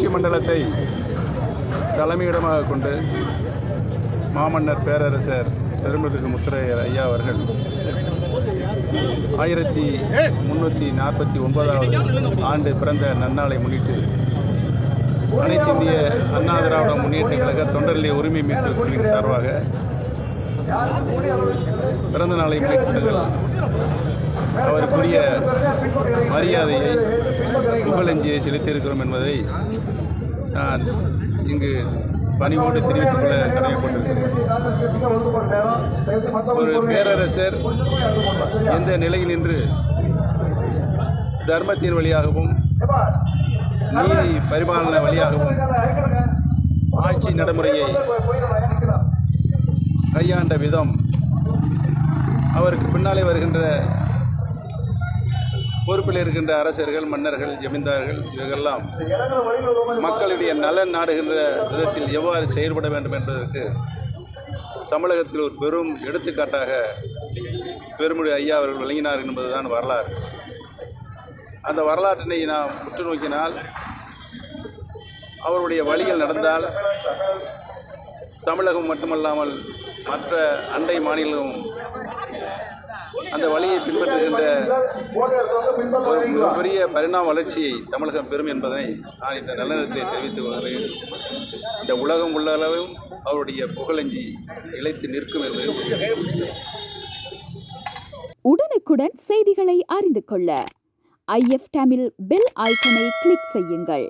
ஆட்சி மண்டலத்தை தலைமையிடமாக கொண்டு மாமன்னர் பேரரசர் பெருமதுக்கு முத்துரையர் ஐயா அவர்கள் ஆயிரத்தி முன்னூற்றி நாற்பத்தி ஒன்பதாவது ஆண்டு பிறந்த நன்னாளை முன்னிட்டு அனைத்து இந்திய அண்ணா திராவிட முன்னேற்ற கழக தொண்டர்நிலை உரிமை மீட்பு குழுவின் சார்பாக பிறந்த நாளை முன்னிட்டு அவருக்குரிய மரியாதையை புகழஞ்சியை செலுத்தியிருக்கிறோம் என்பதை நான் இங்கு பணிவோடு தெரிவித்துக் கொள்ள கடமைப்பட்டிருக்கிறேன் ஒரு பேரரசர் எந்த நிலையில் நின்று தர்மத்தின் வழியாகவும் நீதி பரிபாலன வழியாகவும் ஆட்சி நடைமுறையை கையாண்ட விதம் அவருக்கு பின்னாலே வருகின்ற பொறுப்பில் இருக்கின்ற அரசர்கள் மன்னர்கள் ஜமீன்தார்கள் இவர்களெல்லாம் மக்களுடைய நலன் நாடுகின்ற விதத்தில் எவ்வாறு செயல்பட வேண்டும் என்பதற்கு தமிழகத்தில் ஒரு பெரும் எடுத்துக்காட்டாக பெருமுடி ஐயா அவர்கள் விளங்கினார் என்பதுதான் வரலாறு. அந்த வரலாற்றினை நாம் உற்று நோக்கினால் அவருடைய வழிகள் நடந்தால் தமிழகம் மட்டுமல்லாமல் மற்ற அண்டை மாநிலமும் அந்த வழியை பின்பற்றுகின்ற ஒரு மிகப்பெரிய பரிணாம வளர்ச்சியை தமிழகம் பெறும் என்பதனை நான் இந்த நல்லெண்ணத்தை தெரிவித்து வருகிறேன் இந்த உலகம் உள்ள அளவும் அவருடைய புகழஞ்சி இழைத்து நிற்கும் என்பதை உடனுக்குடன் செய்திகளை அறிந்து கொள்ள ஐஎஃப் தமிழ் பெல் ஐக்கனை கிளிக் செய்யுங்கள்.